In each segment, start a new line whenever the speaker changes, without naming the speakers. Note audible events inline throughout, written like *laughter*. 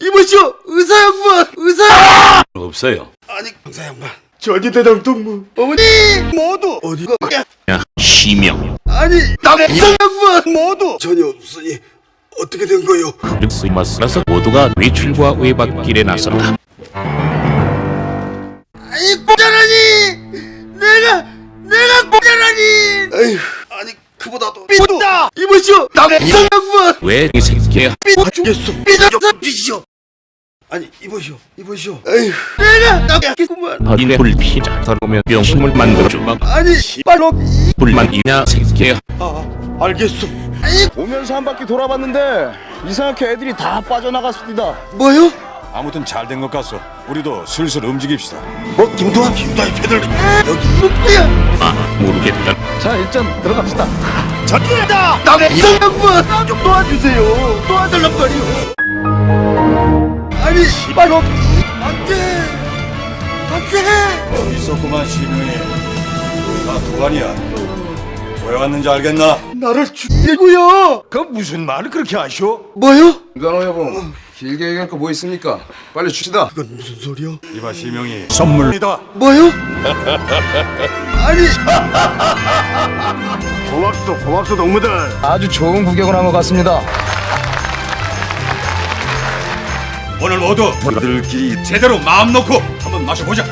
이보시오 의사 양반 의사 없어요.
아니 의사 양반 저기 대장 동무 어머니 모두 어디가
야, 시명.
아니 남성 양반 모두 전혀 없으니 어떻게 된 거요?
크리스마스라서 모두가 외출과 외박길에 나섰다.
아니 뽀자라니 내가 내가 뽀자라니 아휴 그보다도 삐다! 이보시오. 남의 이상 양반
왜이 새끼야?
삐 죽겠어. 삐다! 삐시오. 아니 이보시오. 이보시오. 에휴. 내가 나겠구만.
어린애 불피자 더러우면 병심을 만들어주마.
아니 씨발로
불만 이냐 새끼야.
아 알겠어. 아니
오면서 한 바퀴 돌아봤는데 이상하게 애들이 다 빠져나갔습니다.
뭐요?
아무튼 잘 된 것 같소. 우리도 슬슬 움직입시다.
뭐 김도환 김도환 패들 여기 뭐야
아, 모르겠다.
자 일단 들어갑시다.
전기다 남의 이상 양반 나좀 도와주세요 도와달란 말이오 아니 씨발로 안돼 안돼
있었구만 시명이. 나 도관이야. 왜 왔는지 알겠나?
나를 죽이고요
그 무슨 말을 그렇게 하시오?
뭐요?
이간호 여보 길게 얘기할 거 뭐 있습니까? 빨리 주시다
그건 무슨 소리야?
이봐 시명이 선물이다.
뭐요? *laughs* 아니
고맙소 고맙소 동무들.
아주 좋은 구경을 한 것 같습니다.
오늘 모두 우리들끼리 제대로 마음 놓고 한번 마셔보자.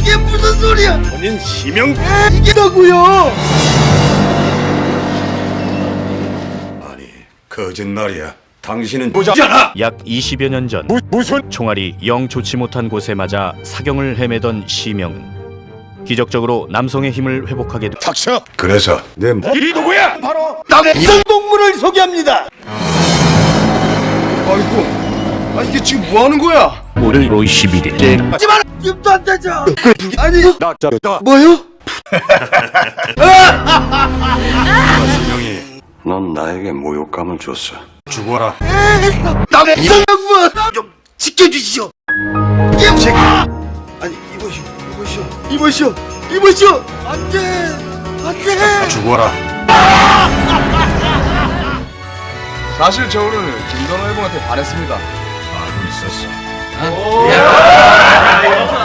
이게 무슨 소리야?
본인 시명
이게다고요?
거짓말이야. 당신은 보자잖아.
약 20여 년전
무슨
총알이 영 좋지 못한 곳에 맞아 사경을 헤매던 시명은 기적적으로 남성의 힘을 회복하게 되
닥쳐. 그래서 내 뭐- 이 누구야? 바로
남의 이상 동물을 소개합니다.
아이고 아 이게 지금 뭐 하는 거야?
5월 11일
하지만 입도 안 되죠. 아니
나 짜다.
뭐요? *laughs* *laughs*
넌 나에게 모욕감을 줬어. 죽어라.
남의 이상 양반 좀 지켜주시오. 이 새끼. 아니 이보시오, 이보시오, 이보시오, 이보시오. 안돼, 안돼.
죽어라. *laughs*
사실 저 오늘 김건호 여보한테 반했습니다
알고 있었어. *laughs*